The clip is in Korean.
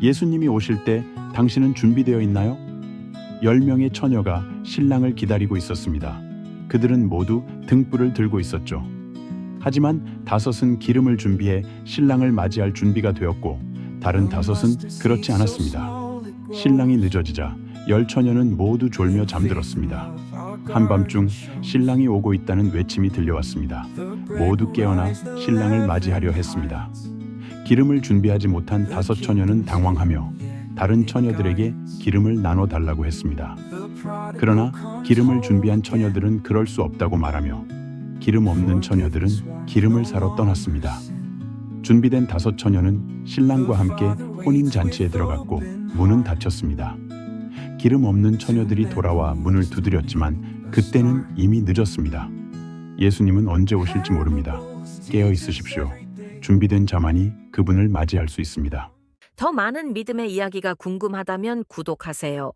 예수님이 오실 때 당신은 준비되어 있나요? 열 명의 처녀가 신랑을 기다리고 있었습니다. 그들은 모두 등불을 들고 있었죠. 하지만 다섯은 기름을 준비해 신랑을 맞이할 준비가 되었고 다른 다섯은 그렇지 않았습니다. 신랑이 늦어지자 열 처녀는 모두 졸며 잠들었습니다. 한밤중 신랑이 오고 있다는 외침이 들려왔습니다. 모두 깨어나 신랑을 맞이하려 했습니다. 기름을 준비하지 못한 다섯 처녀는 당황하며 다른 처녀들에게 기름을 나눠 달라고 했습니다. 그러나 기름을 준비한 처녀들은 그럴 수 없다고 말하며 기름 없는 처녀들은 기름을 사러 떠났습니다. 준비된 다섯 처녀는 신랑과 함께 혼인 잔치에 들어갔고 문은 닫혔습니다. 기름 없는 처녀들이 돌아와 문을 두드렸지만 그때는 이미 늦었습니다. 예수님은 언제 오실지 모릅니다. 깨어 있으십시오. 준비된 자만이 그분을 맞이할 수 있습니다. 더 많은 믿음의 이야기가 궁금하다면 구독하세요.